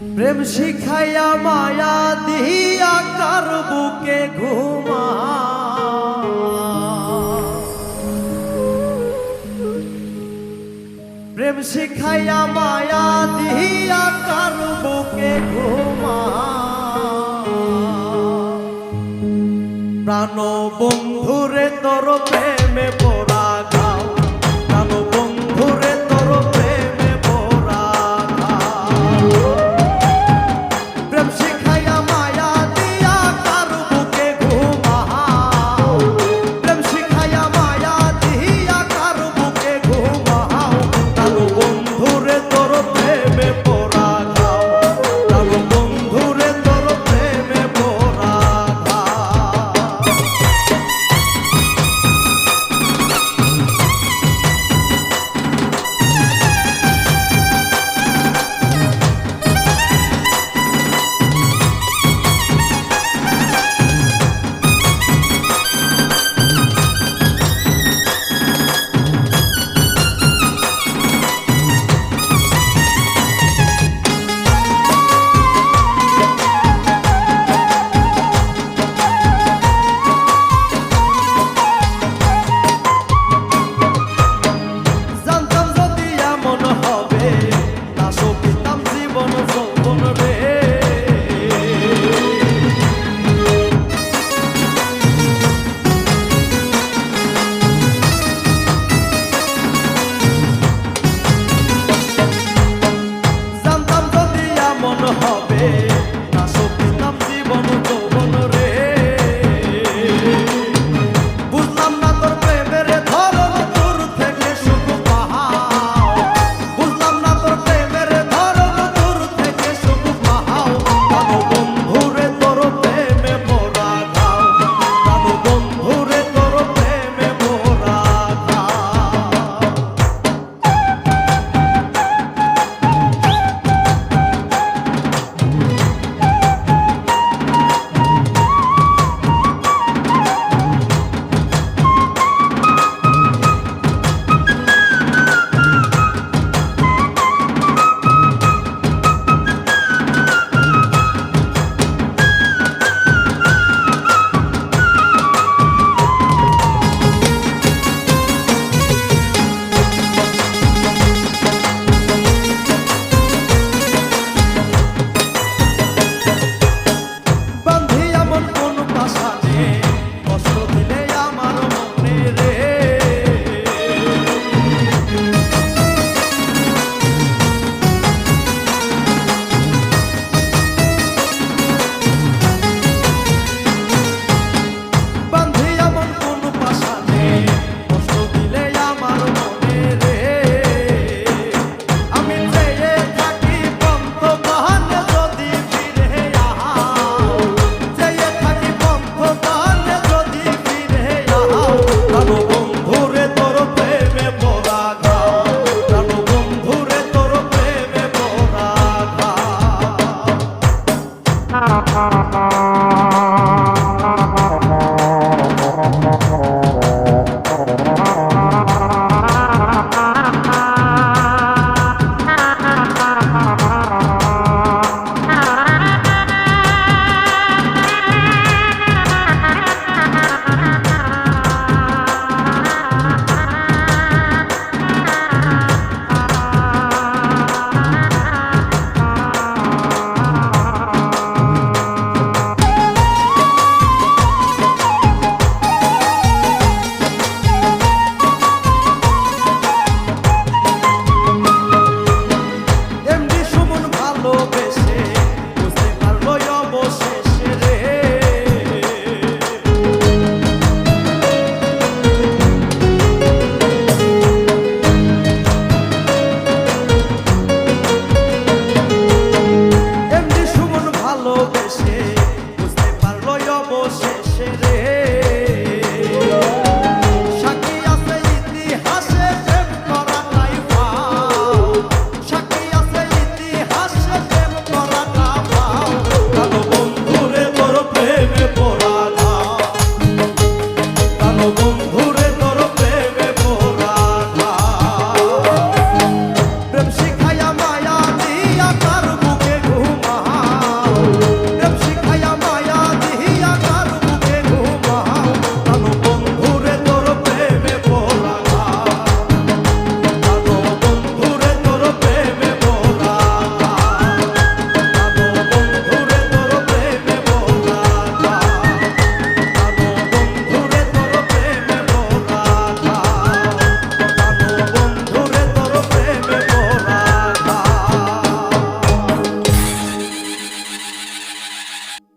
প্রেম শিখাইয়া মায়া দিহিয়া কার বুকে ঘুমা? প্রেম শিখাইয়া মায়া দিহিয়া কার বুকে ঘুমা? প্রাণ বন্ধুরে তোর প্রেমে পড়